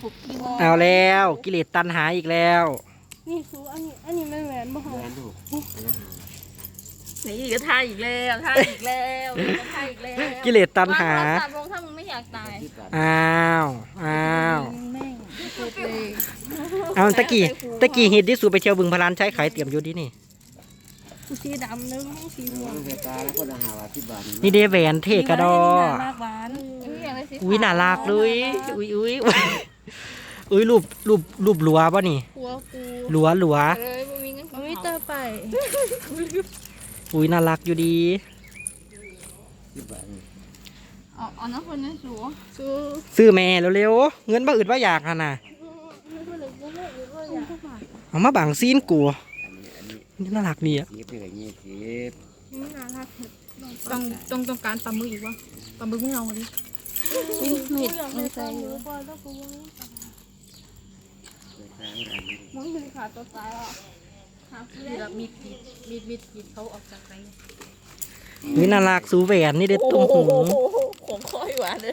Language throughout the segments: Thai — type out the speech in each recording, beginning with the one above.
ผูกกีวอเอาแล้วกิเลสตันหาอีกแล้ว นี่สูอันนี้ อันนี้มันแหวนบ่หอแหวนลูกนี่ก็ท่าอีกแล้วท่าอีกแล้วท่าอีกแล้วกิเลสตันหาวางโทรศัพท์ลงถ้ามึงไม่อยากตายที่ตัดอ้าวอ้าวแม่งสุดเลยเอาตะกี้ตะกี้ฮิตที่สูไปเที่ยวบึงพลานใช้ขายเตรียมอยู่ที่นี่กูสีดำนึงสีม่วงมันเสียตาแล้วคนอาหารว่าที่บ้านนี่เดแหวนเทกระดอลากหวาน อุ้ยอย่างไรสิอุ้ยน่ารักเลยอุ้ยอุ้ยอุ้ยรูปรูปรูปหลัวป่ะนี่หัวกูหลัวหลัวเอ้ยบ่มีเงินมันไม่เตอไปอุ้ยน่ารักอยู่ดีที่บ้านเอาเอาน้ำคนนั้นสูสูซื้อแม่เร็วๆเงินบ่อื่นว่าอยากอะนะเอามาบังซีนกูอันนี้อันนี้นี่น่ารักดีอะสิบเป็นอย่างนี้สิบนี่น่ารักต้องต้องต้องการปลาหมึกอีกวะปลาหมึกมึงเอาดิ นี่มีดมันใส่อยู่พอแล้วกูว่าเปิดทางอันนี้มึงถึงขาตัวตายอะมีแบบมีดกรีดมีดมีดกรีดเขาออกจากไหนอุ้ยน่ารักสูแหวนนี่เด็ดตุ้มหูของคอยหวานเลย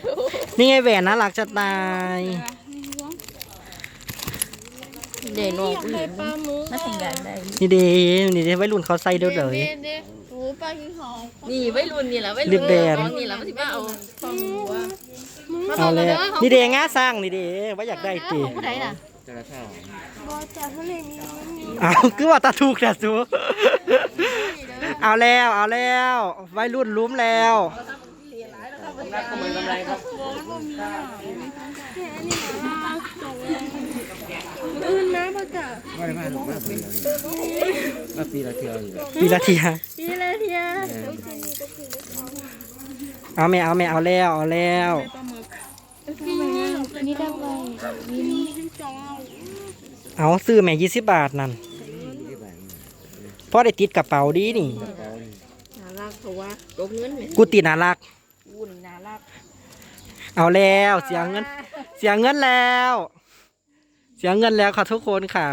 นี่ไงแหวนน่ารักจะตายเด่นออกใส่ปลาหมึกน่าทำงานได้นี่เดนี่เดไว้รุ่นเขาใส่เด้อเลยเด็ดเด็ดโอ้ ปลากินหอมนี่ไว้รุ่นนี่แหละไว้รีรุ่บนแบนนี่แหละมันสิมาเอาความหัวเอาแล้วนี่เดง่าสร้างนี่เดว่าอยากได้ตีผู้ใดน่ะจะละเท่าบอจากทะเลมีมีเอาคือว่าตาถูกแต่สูเอาแล้วเอาแล้วไว้รุ่นลุ้มแล้ว รักก็เหมือนกำไรครับอื่นนะพ่อจ๋าว่าได้มาหรอกมาปีละมาปีละเที่ยวอยู่ปีละทีฮะพี่ละเทียเอาแม่เอาแม่เอาแล้วเอาแล้วนี่ได้ไปนี่จองเอาซื้อแม่ยี่สิบบาทนั่นที่บ้านเพราะได้ติดกระเป๋าดีนี่ น่ารักเพราะว่าตกเงินไหม กูติดน่ารัก วุ่นน่ารักเอาแล้วเสียเงิน เสียเงินแล้ว เสียเงินแล้วค่ะทุกคนค่ะ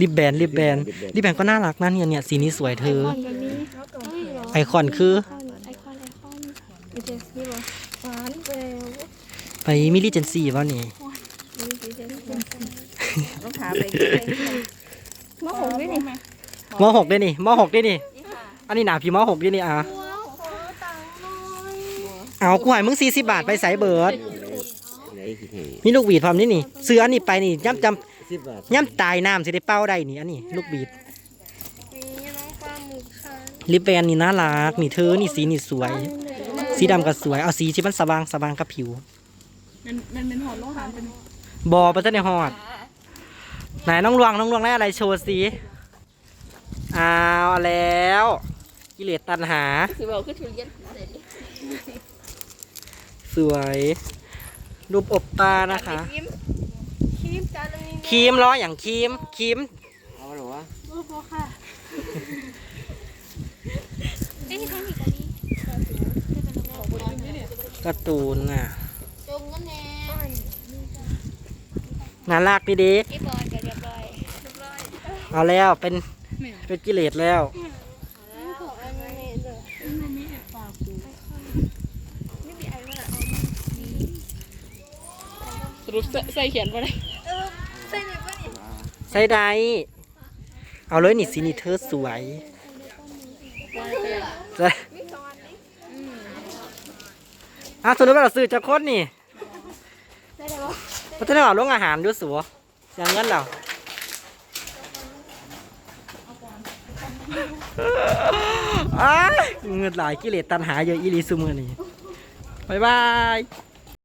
ริบแบนริบแบนริบแบนก็น่ารักนะเนี่ยเนี่ยสีนี้สวยเธอแบบนี้ไอคอนคือ ไอคอนไอคอนมีเจสซี่หรอหวานไปแล้วไปมิลลิเจนซี่วะนี่ต้องพาไปมะหงด้วยนี่มหกด้วยนี่มหกด้วยนี่ อันนี้หนาพี่มหกด้วยนี่อะว้าวขอตังค์หน่อยเอากูให้มึงสี่สิบบาทไปใส่เบิร์ดไหนสิเหมีลูกหวีดพร้อมนี่นี่ซื้ออันนี้ไปนี่ย่ำจสิบบาทำย่ำตายน้ำสิได้เป้าได้นี่อันนี้ลูกหวีดมีน้องปลาหมึกค่ะลิปแบนนี่น่ารักนี่เธอนี่สีนี่สวย สีดำก็สวยเอาสีที่มันสว่างสว่างกับผิว มันมันเป็นหอดโลหะเป็นบอปัตเตอร์ในฮอด ไหนน้องลวงน้องลวงได้อะไรโชว์สิเอาแล้ว กิเลสตันหา สิบอกคือทุเรียนเสร็จสวยรูปอบตานะคะ ครีมจานนึงครีมล้ออย่างครีมครีมเอาหรอวะรูปค่ะเอ้ยทำอีกอันนี้การ์ตูนน่ะจงกันแน่น่ารักดีดีพี่บอลจะเรียบร้อย เอาแล้วเป็นเป็นกิเลสแล้ว ขออันนี้เลย ส รุปใส่เขียนว่าอะไรใส่ไหนปะนี่ใส่ได้เอาเลยนี่สีนี่เธอสวยจะอะสรุปว่าเราซื้อจากคนนี่ได้ไหมวะพัฒนาลงอาหารด้วยสัวอย่างงั้นเหราอ้าเงินหลายกิเลสตันหาเยอะอีลีซุมือนี่บายบาย